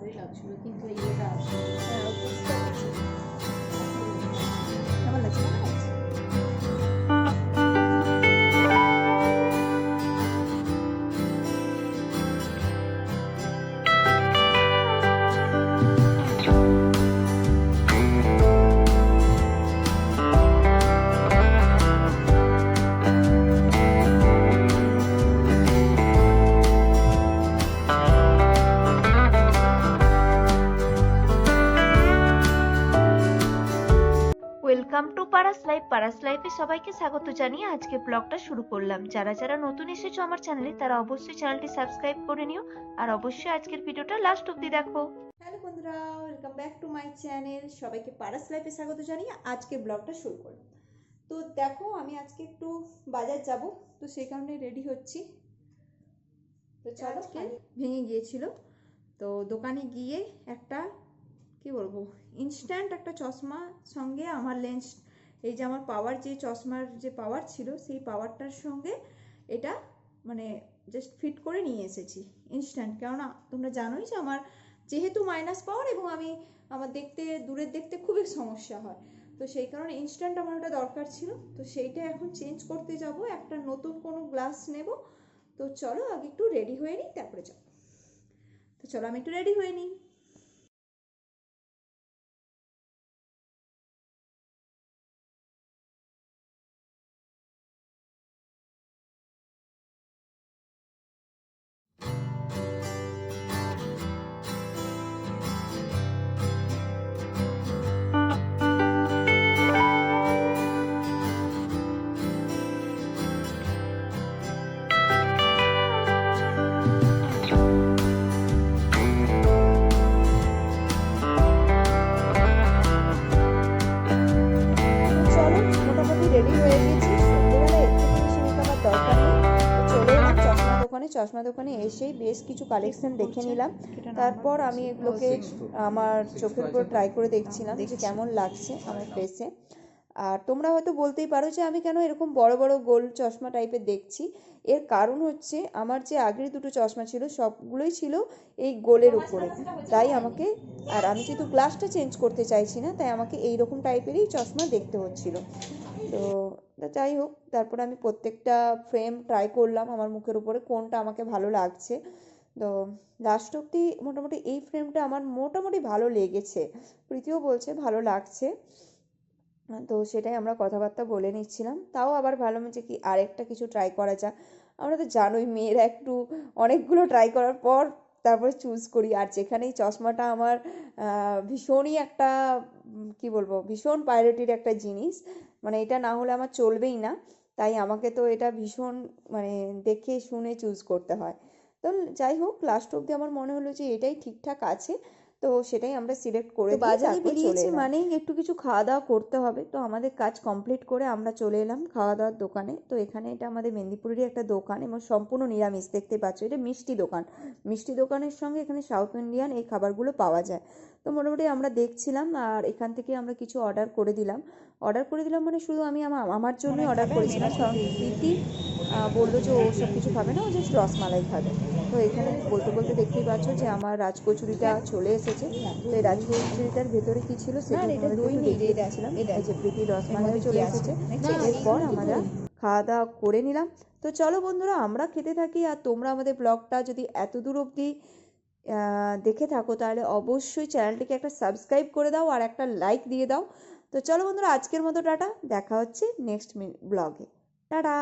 ভালোই লাগছিল কিন্তু এই ইয়েটা আছে হ্যাঁ। কেমন লাগছে? Welcome to Paras life Paras লাইফে সবাইকে স্বাগত জানিয়ে আজকে ব্লগটা শুরু করলাম। যারা যারা নতুন এসেছ আমার চ্যানেলে তারা অবশ্যই চ্যানেলটি সাবস্ক্রাইব করে নিও আর অবশ্যই আজকের ভিডিওটা লাস্ট অব্দি দেখো। হ্যালো বন্ধুরা welcome back to my channel সবাইকে পারাস লাইফে স্বাগত জানিয়ে আজকে ব্লগটা শুরু করলাম। তো দেখো আমি আজকে একটু বাজার যাব তো সেই কারণে রেডি হচ্ছি। তো চলো আজকে ভেঙে গিয়েছিল। তো দোকানে গিয়ে একটা কি বলব? ইনস্ট্যান্ট একটা চশমা সঙ্গে আমার লেন্স এই যে আমার পাওয়ার যে চশমার যে পাওয়ার ছিল, সেই পাওয়ারটার সঙ্গে এটা মানে জাস্ট ফিট করে নিয়ে এসেছি ইনস্ট্যান্ট কেননা, তোমরা জানোই যে আমার যেহেতু মাইনাস পাওয়ার এবং আমি আমার দেখতে, দূরের দেখতে খুবই সমস্যা হয়। তো সেই কারণে ইনস্ট্যান্ট আমার ওটা দরকার ছিল। তো সেইটা এখন চেঞ্জ করতে যাব, একটা নতুন কোনো গ্লাস নেব। তো চলো আগে একটু রেডি হয়ে নিই, তারপরে যাব। তো চলো আমি একটু রেডি হয়ে নিই। দোকানে চশমা দোকানে এসেই বেশ কিছু কালেকশন দেখে নিলাম। তারপর আমি এগুলোকে আমার চোখের উপর ট্রাই করে দেখছিলাম যে কেমন লাগছে আমার ফেসে আর তোমরা হয়তো বলতেই পারো যে আমি কেন এরকম বড় বড় গোল চশমা টাইপের দেখছি। এর কারণ হচ্ছে আমার যে আগের দুটো চশমা ছিল সবগুলোই ছিল এই গোলের উপরে। তাই আমাকে আর আমি যেহেতু গ্লাসটা চেঞ্জ করতে চাইছি না তাই আমাকে এই রকম টাইপেরই চশমা দেখতে হচ্ছিল। তো যাই হোক, তারপর আমি প্রত্যেকটা ফ্রেম ট্রাই করলাম আমার মুখের উপরে কোনটা আমাকে ভালো লাগছে। তো লাস্ট অব্দি মোটামুটি এই ফ্রেমটা আমার মোটামুটি ভালো লেগেছে। প্রীতিও বলছে ভালো লাগছে। তো সেটাই আমরা কথাবার্তা বলে নিচ্ছিলাম। তাও আবার ভালো হচ্ছে কি আরেকটা কিছু ট্রাই করা যাক। আমরা তো জানোই মেয়েরা একটু অনেকগুলো ট্রাই করার পর তারপরে চুজ করি। আর যেখানে এই চশমাটা আমার ভীষণই একটা কি বলব, ভীষণ প্রায়োরিটির একটা জিনিস। মানে এটা না হলে আমার চলবেই না। তাই আমাকে তো এটা ভীষণ মানে দেখে শুনে চুজ করতে হয়। তো যাই হোক লাস্ট অবধি আমার মনে হলো যে এটাই ঠিকঠাক আছে। তো সেটাই আমরা সিলেক্ট করে বাজারে বেরিয়েছি মানেই একটু কিছু খাওয়া দাওয়া করতে হবে। তো আমাদের কাজ কমপ্লিট করে আমরা চলে এলাম খাওয়া দাওয়ার দোকানে। তো এখানে এটা আমাদের মেদিনীপুরেরই একটা দোকান এবং সম্পূর্ণ নিরামিষ দেখতে পাচ্ছ এটা মিষ্টি দোকান। মিষ্টি দোকানের সঙ্গে এখানে সাউথ ইন্ডিয়ান এই খাবারগুলো পাওয়া যায়। তো মোটামুটি আমরা দেখছিলাম আর এখান থেকে আমরা কিছু অর্ডার করে দিলাম। অর্ডার করে দিলাম মানে শুধু আমি আমার জন্যই অর্ডার করেছিলাম। কারণ প্রীতি বলল যে ও সব কিছু খাবে না ও জাস্ট রসমালাই খাবে। তো এখানে বলতে বলতে দেখতেই পাচ্ছ যে আমার রাজকচুরিটা চলে এসেছে। তো এই রাজকচুরিটার ভেতরে কি ছিল সেটা দেখিয়ে দিচ্ছিলাম। এই যে প্রীতি রসমালাই চলে এসেছে। এরপর আমরা খাওয়া দাওয়া করে নিলাম। তো চলো বন্ধুরা আমরা খেতে থাকি আর তোমরা আমাদের ব্লগটা যদি এত দূর অবধি দেখে থাকো তাহলে অবশ্যই চ্যানেলটিকে একটা সাবস্ক্রাইব করে দাও আর একটা লাইক দিয়ে দাও। তো চলো বন্ধুরা, আজকের মতো টাটা, দেখা হচ্ছে নেক্সট ব্লগে টাটা!